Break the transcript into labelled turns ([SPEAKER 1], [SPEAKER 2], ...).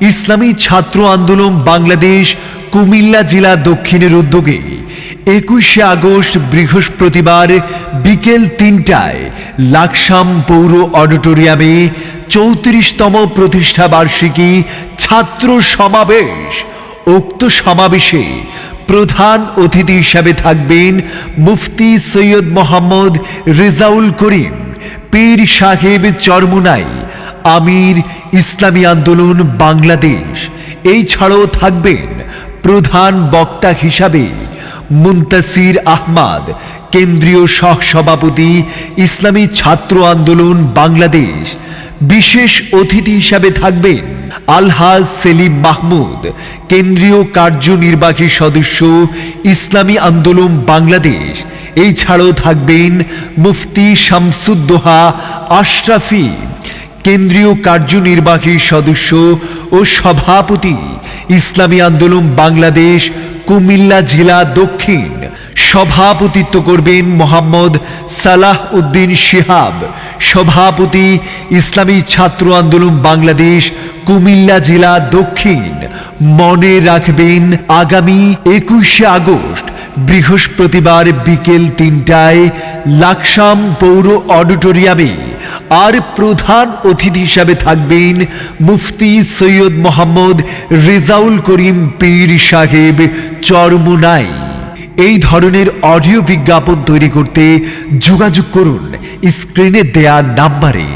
[SPEAKER 1] ইসলামী ছাত্র আন্দোলন বাংলাদেশ, কুমিল্লা জেলা দক্ষিণের উদ্যোগে একুশে আগস্ট বৃহস্পতিবার বিকেল তিনটায় লাকসাম পৌর অডিটোরিয়ামে চৌত্রিশতম প্রতিষ্ঠা বার্ষিকী ছাত্র সমাবেশ। উক্ত সমাবেশে প্রধান অতিথি হিসাবে থাকবেন মুফতি সৈয়দ মোহাম্মদ রেজাউল করিম। পীর সাহেব চরমুনাই, আমির ইসলামী আন্দোলন বাংলাদেশ। এই ছাড়াও থাকবেন প্রধান বক্তা হিসাবে মুন্তাসির আহমাদ, কেন্দ্রীয় সহসভাপতি ইসলামী ছাত্র আন্দোলন বাংলাদেশ। বিশেষ অতিথি হিসাবে থাকবেন আলহাজ সেলিম মাহমুদ, কেন্দ্রীয় কার্যনির্বাহী সদস্য, ইসলামী আন্দোলন বাংলাদেশ। এই ছাড়াও থাকবেন মুফতি শামসুদ্দোহা আশরাফি, কেন্দ্রীয় কার্যনির্বাহী সদস্য ও সভাপতি। ইসলামী আন্দোলন বাংলাদেশ কুমিল্লা জেলা দক্ষিণ সভাপতিত্ব করবেন মোহাম্মদ সালাহ উদ্দিন শিহাব, সভাপতি ইসলামী ছাত্র আন্দোলন বাংলাদেশ, কুমিল্লা জেলা দক্ষিণ। মনে রাখবেন, আগামী একুশে আগস্ট, বৃহস্পতিবার বিকেল তিনটায় লাকসাম পৌর অডিটোরিয়ামে আর প্রধান অতিথি হিসাবে থাকবেন মুফতি সৈয়দ মোহাম্মদ রেজাউল করিম পীর সাহেব চরমুনাই। এই ধরনের অডিও বিজ্ঞাপন তৈরি করতে যোগাযোগ করুন। স্ক্রিনে দেয়া নাম্বারে